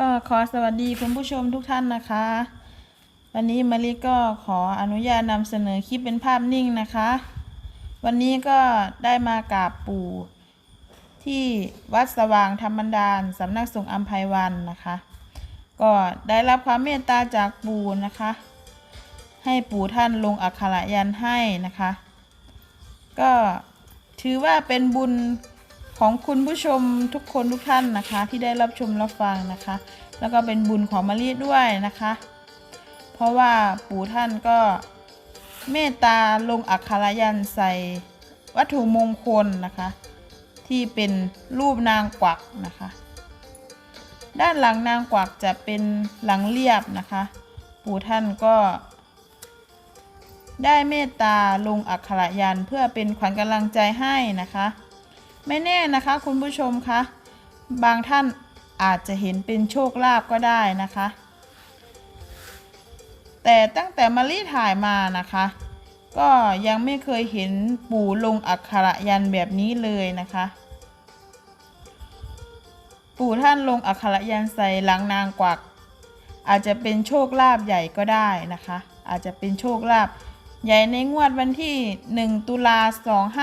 ก็ขอสวัสดีคุณผู้ชมทุกท่านนะคะ วันนี้มาริก็ขออนุญาตนำเสนอคลิปเป็นภาพนิ่งนะคะ วันนี้ก็ได้มากราบปู่ ที่วัดสว่างธรรมดานสำนักสงฆ์อัมภัยวันนะคะ ก็ได้รับความเมตตาจากปู่นะคะ ให้ปู่ท่านลงอักขระยันให้นะคะ ก็ถือว่าเป็นบุญ ของคุณผู้ชมทุกคนทุกท่านนะคะ ที่ได้รับชมรับฟังนะคะ แล้วก็เป็นบุญของมะลิด้วยนะคะ เพราะว่าปู่ท่านก็เมตตาลงอักขรยันใส่วัตถุมงคลนะคะ ที่เป็นรูปนางกวักนะคะ ด้านหลังนางกวักจะเป็นหลังเรียบนะคะ ปู่ท่านก็ ได้เมตตาลงอักขรยันเพื่อเป็นขวัญกำลังใจให้นะคะ ไม่แน่นะคะ คุณผู้ชมคะบางท่านอาจจะเห็นเป็นโชคลาภก็ได้นะคะ แต่ตั้งแต่มารีถ่ายมานะคะ ก็ยังไม่เคยเห็นปู่ลงอักขระยันแบบนี้เลยนะคะ ปู่ท่านลงอักขระยันใส่หลังนางกวัก อาจจะเป็นโชคลาภใหญ่ก็ได้นะคะ อาจจะเป็นโชคลาภใหญ่ในงวดวันที่ 1 ตุลา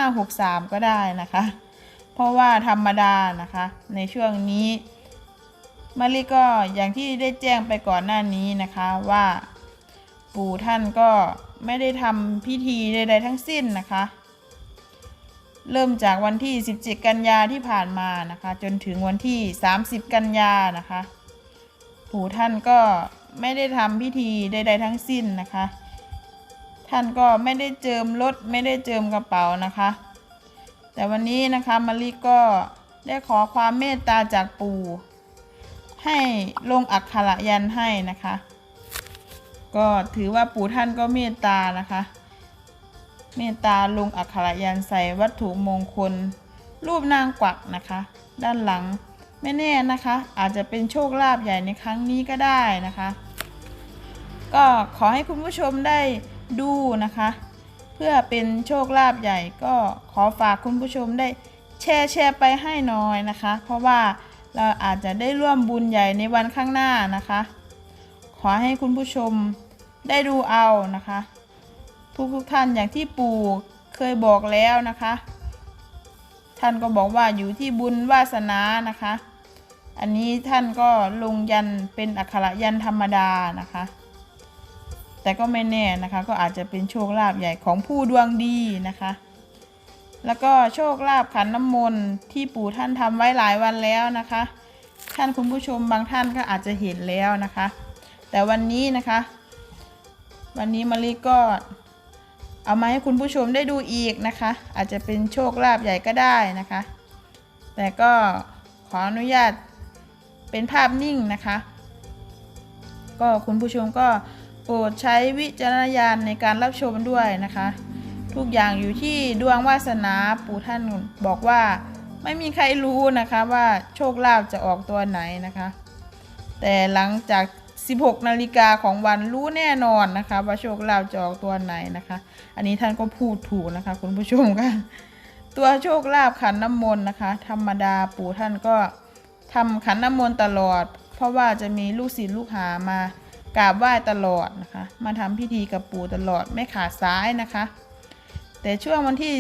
2563 ก็ได้นะคะ เพราะว่าธรรมดานะคะ ในช่วงนี้มาริก็อย่างที่ได้แจ้งไปก่อนหน้านี้นะคะว่า ปู่ท่านก็ไม่ได้ทำพิธีใดๆทั้งสิ้นนะคะ เริ่มจากวันที่ 17 กันยาที่ผ่านมานะคะ จนถึงวันที่ 30 กันยานะคะ ปู่ท่านก็ไม่ได้ทำพิธีใดๆทั้งสิ้นนะคะ ท่านก็ไม่ได้เจิมรถไม่ได้เจิมกระเป๋านะคะ แต่วันนี้นะคะมาริก็ได้ขอความเมตตาจากปู่ให้ลงอักขระยันให้นะคะ ก็ถือว่าปู่ท่านก็เมตตานะคะ เมตตาลงอักขระยันใส่วัตถุมงคล รูปนางกวักนะคะ ด้านหลังไม่แน่นะคะ อาจจะเป็นโชคลาภใหญ่ในครั้งนี้ก็ได้นะคะ ก็ขอให้คุณผู้ชมได้ดูนะคะ เพื่อเป็นโชคลาภใหญ่ก็ขอฝากคุณผู้ชมได้แชร์แชร์ไปให้หน่อยนะคะ เพราะว่าเราอาจจะได้ร่วมบุญใหญ่ในวันข้างหน้านะคะ ขอให้คุณผู้ชมได้ดูเอานะคะ ทุกทุกท่านอย่างที่ปู่เคยบอกแล้วนะคะ ท่านก็บอกว่าอยู่ที่บุญวาสนานะคะ อันนี้ท่านก็ลงยันเป็นอักขระยันธรรมดานะคะ แต่ก็ไม่แน่นะคะ ก็อาจจะเป็นโชคลาภใหญ่ของผู้ดวงดีนะคะ แล้วก็โชคลาภขันน้ำมนต์ที่ปู่ท่านทำไว้หลายวันแล้วนะคะ ท่านคุณผู้ชมบางท่านก็อาจจะเห็นแล้วนะคะ แต่วันนี้นะคะ วันนี้มารีก็เอามาให้คุณผู้ชมได้ดูอีกนะคะ อาจจะเป็นโชคลาภใหญ่ก็ได้นะคะ แต่ก็ขออนุญาตเป็นภาพนิ่งนะคะ ก็คุณผู้ชมก็ โปรดใช้วิจารณญาณในการรับชมด้วยนะคะ ทุกอย่างอยู่ที่ดวงวาสนาปู่ท่านบอกว่า ไม่มีใครรู้นะคะว่าโชคลาภจะออกตัวไหนนะคะ แต่หลังจาก 16 นาฬิกาของวันรู้แน่นอนนะคะ ว่าโชคลาภจะออกตัวไหนนะคะ อันนี้ท่านก็พูดถูกนะคะ คุณผู้ชมค่ะตัวโชคลาภขันน้ำมนต์นะคะ ธรรมดาปู่ท่านก็ทำขันน้ำมนต์ตลอด เพราะว่าจะมีลูกศิษย์ลูกหามา กราบไหว้ตลอดนะคะ มาทำพิธีกับปู่ตลอดไม่ขาดสายนะคะ แต่ช่วงวันที่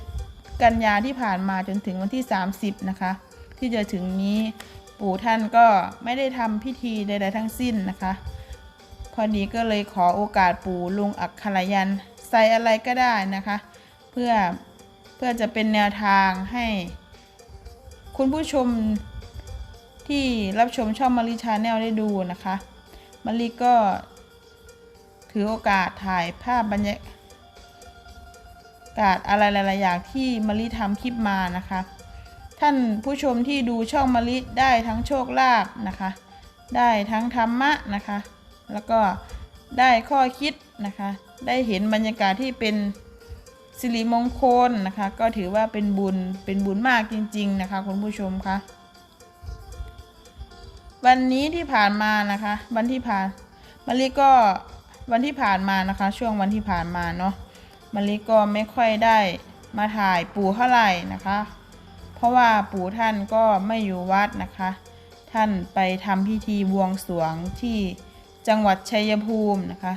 17 กันยาที่ผ่านมาจนถึงวันที่ 30 นะคะ ที่จะถึงนี้ปู่ท่านก็ไม่ได้ทำพิธีใดๆทั้งสิ้นนะคะ พอดีก็เลยขอโอกาสปู่ลุงอักขระยันใส่อะไรก็ได้นะคะ เพื่อเพื่อจะเป็นแนวทางให้ คุณผู้ชมที่รับชมช่องมาริชาแนลได้ดูนะคะ มาริก็ถือโอกาสถ่ายภาพบรรยากาศอะไรหลายๆอย่างที่มาริทำคลิปมานะคะ ท่านผู้ชมที่ดูช่องมาริได้ทั้งโชคลาภนะคะ ได้ทั้งธรรมะนะคะ แล้วก็ได้ข้อคิดนะคะ ได้เห็นบรรยากาศที่เป็นสิริมงคลนะคะ ก็ถือว่าเป็นบุญเป็นบุญมากจริง ๆ นะคะ คุณผู้ชมคะ วันนี้ที่ผ่านมานะคะ วันที่ผ่านมาริก็วันที่ผ่านมานะคะ ช่วงวันที่ผ่านมาเนาะมาริก็ไม่ค่อยได้มาถ่ายปู่เท่าไหร่นะคะ เพราะว่าปู่ท่านก็ไม่อยู่วัดนะคะ ท่านไปทำพิธีบวงสรวงที่จังหวัดชัยภูมินะคะ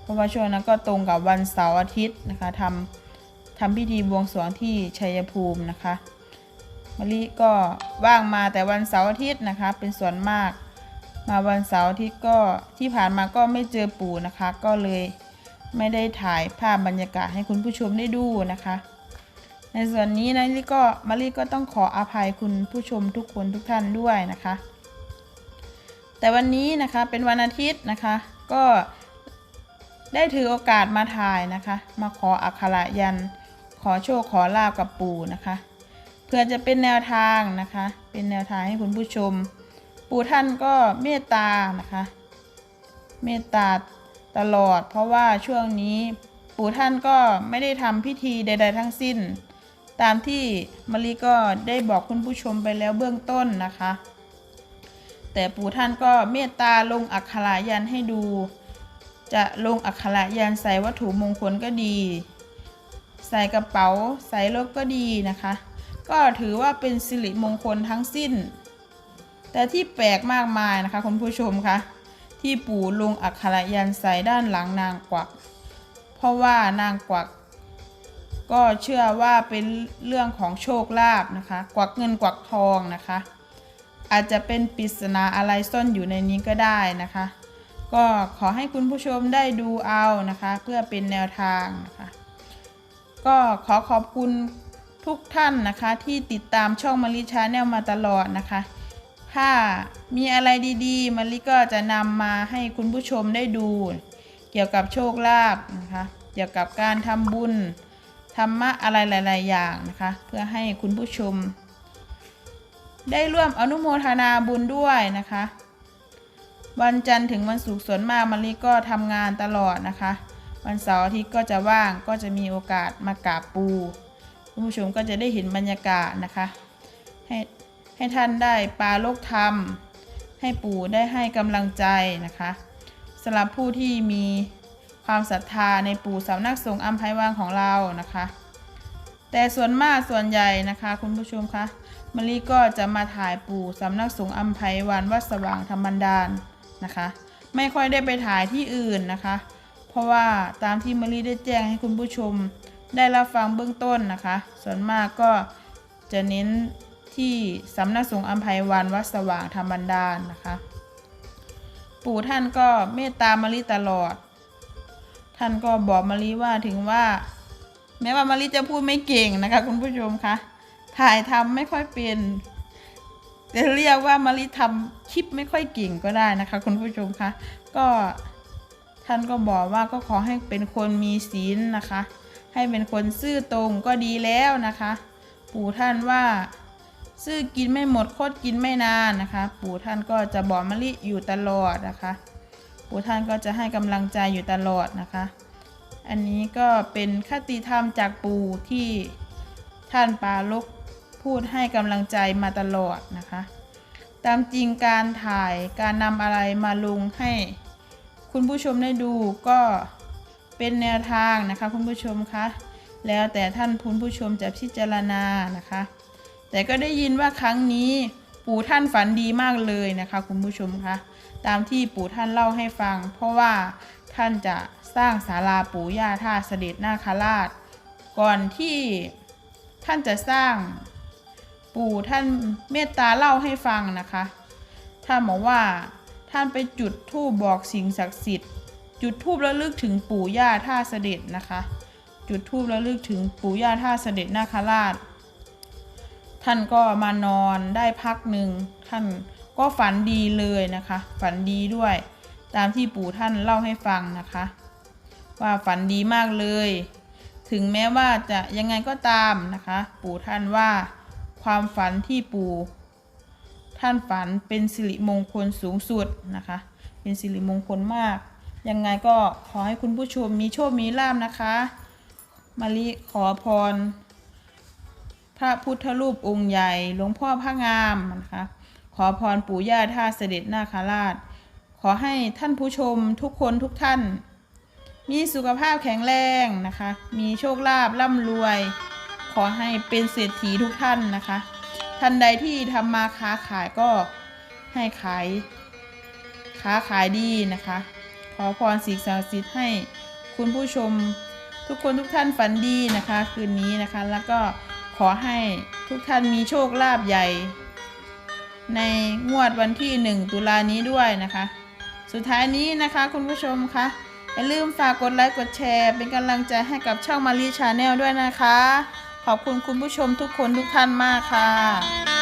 เพราะว่าช่วงนั้นก็ตรงกับวันเสาร์อาทิตย์นะคะทำทำพิธีบวงสรวงที่ชัยภูมินะคะ มะลิก็ว่างมาแต่วันเสาร์อาทิตย์นะคะ เป็นส่วนมาก มาวันเสาร์อาทิตย์ก็ที่ผ่านมาก็ไม่เจอปู่นะคะ ก็เลยไม่ได้ถ่ายภาพบรรยากาศให้คุณผู้ชมได้ดูนะคะ ในส่วนนี้นะลิก็มารีก็ต้องขออภัยคุณผู้ชมทุกคนทุกท่านด้วยนะคะ แต่วันนี้นะคะเป็นวันอาทิตย์นะคะ ก็ได้ถือโอกาสมาถ่ายนะคะ มาขออักขระยัน ขอโชคขอลาบกับปู่นะคะ พื่อจะเป็นแนวทางนะคะ เป็นแนวทางให้คุณผู้ชม ปู่ท่านก็เมตตานะคะ เมตตาตลอด เพราะว่าช่วงนี้ปู่ท่านก็ไม่ได้ทำพิธีใด ๆ ทั้งสิ้น ตามที่มะลิก็ได้บอกคุณผู้ชมไปแล้วเบื้องต้นนะคะ แต่ปู่ท่านก็เมตตาลงอักขรยันให้ดู จะลงอักขรยันใส่วัตถุมงคลก็ดี ใส่กระเป๋าใส่รถก็ดีนะคะ ก็ถือว่าเป็นสิริมงคลทั้งสิ้น แต่ที่แปลกมากมายนะคะคุณผู้ชมคะที่ปู่ลงอักขระยันใส่ด้านหลังนางกวัก เพราะว่านางกวัก ก็เชื่อว่าเป็นเรื่องของโชคลาภนะคะ กวักเงินกวักทองนะคะ อาจจะเป็นปริศนาอะไรซ่อนอยู่ในนี้ก็ได้นะคะ ก็ขอให้คุณผู้ชมได้ดูเอานะคะ เพื่อเป็นแนวทางนะคะ ก็ขอขอบคุณ ทุกท่านนะคะที่ติดตามช่องมาริชาแนลมาตลอดนะคะ ถ้ามีอะไรดีๆมาริก็จะนำมาให้คุณผู้ชมได้ดู เกี่ยวกับโชคลาภนะคะ เกี่ยวกับการทำบุญธรรมะอะไรหลาย ๆ อย่างนะคะ เพื่อให้คุณผู้ชม ได้ร่วมอนุโมทนาบุญด้วยนะคะ วันจันทร์ถึงวันศุกร์ส่วนมากมะลิก็ทำงานตลอดนะคะ วันเสาร์อาทิตย์ก็จะว่างก็จะมีโอกาสมากราบปู คุณผู้ชมก็จะได้เห็นบรรยากาศนะคะ ให้ให้ท่านได้ปาโลกธรรม ให้ปู่ได้ให้กำลังใจนะคะสำหรับผู้ที่มีความศรัทธาในปู่สำนักสงฆ์อัมภัยวางของเรานะคะ แต่ส่วนมากส่วนใหญ่นะคะ คุณผู้ชมคะมะลิก็จะมาถ่ายปู่สำนักสงฆ์อัมภัยวันวัดสว่างธรรมดานนะคะ ไม่ค่อยได้ไปถ่ายที่อื่นนะคะ เพราะว่าตามที่มะลิได้แจ้งให้คุณผู้ชม ได้รับฟังเบื้องต้นนะคะ ส่วนมากก็จะเน้นที่สำนักสงฆ์อัมภัยวันวัดสว่างธรรมบันดานนะคะ ปู่ท่านก็เมตตามะลิตลอด ท่านก็บอกมะลิว่าถึงว่า แม้ว่ามะลิจะพูดไม่เก่งนะคะ คุณผู้ชมคะถ่ายทำไม่ค่อยเป็นจะเรียกว่ามะลิทำคลิปไม่ค่อยเก่งก็ได้นะคะ คุณผู้ชมคะก็ท่านก็บอกว่าก็ขอให้เป็นคนมีศีลนะคะ ให้เป็นคนซื่อตรงก็ดีแล้วนะคะ ปู่ท่านว่า ซื่อกินไม่หมดโคตรกินไม่นานนะคะ ปู่ท่านก็จะบอกมะลิอยู่ตลอดนะคะ ปู่ท่านก็จะให้กำลังใจอยู่ตลอดนะคะ อันนี้ก็เป็นคติธรรมจากปู่ที่ท่านปาลกพูดให้กำลังใจมาตลอดนะคะ ตามจริงการถ่ายการนำอะไรมาลงให้ คุณผู้ชมได้ดูก็ เป็นแนวทางนะคะคุณผู้ชมคะแล้วแต่ท่านคุณผู้ชมจะพิจารณานะคะ แต่ก็ได้ยินว่าครั้งนี้ปู่ท่านฝันดีมากเลยนะคะ คุณผู้ชมคะตามที่ปู่ท่านเล่าให้ฟัง เพราะว่าท่านจะสร้างศาลาปู่ย่าท่าเสด็จนาคราช ก่อนที่ท่านจะสร้างปู่ท่านเมตตาเล่าให้ฟังนะคะ ท่านบอกว่าท่านไปจุดธูปบอกสิ่งศักดิ์สิทธิ์ จุดธูประลึกถึงปู่ย่าท่าเสด็จนะคะ จุดธูประลึกถึงปู่ย่าท่าเสด็จนาคราช ท่านก็มานอนได้พักหนึ่งท่านก็ฝันดีเลยนะคะ ฝันดีด้วย ตามที่ปู่ท่านเล่าให้ฟังนะคะ ว่าฝันดีมากเลย ถึงแม้ว่าจะยังไงก็ตามนะคะ ปู่ท่านว่าความฝันที่ปู่ท่านฝันเป็นสิริมงคลสูงสุดนะคะ เป็นสิริมงคลมาก ยังไงก็ขอให้คุณผู้ชมมีโชค มีลาภนะคะมาลิขอพร พระพุทธรูปองค์ใหญ่หลวงพ่อพระงามนะคะขอพรปู่ย่าท่าเสด็จนาคราช ขอให้ท่านผู้ชมทุกคนทุกท่าน มีสุขภาพแข็งแรงนะคะ มีโชคลาภร่ำรวย ขอให้เป็นเศรษฐีทุกท่านนะคะ ท่านใดที่ทำมาค้าขายก็ให้ขาย ค้าขายดีนะคะ ขอพรสิ่งศักดิ์สิทธิ์ให้คุณผู้ชมทุกคนทุกท่านฝันดีนะคะ คืนนี้นะคะแล้วก็ขอให้ทุกท่านมีโชคลาภใหญ่ ในงวดวันที่ 1 ตุลานี้ด้วยนะคะ สุดท้ายนี้นะคะคุณผู้ชมคะอย่าลืมฝากกดไลค์กดแชร์ เป็นกำลังใจให้กับช่องมารีชาแนลด้วยนะคะ ขอบคุณคุณผู้ชมทุกคนทุกท่านมากค่ะ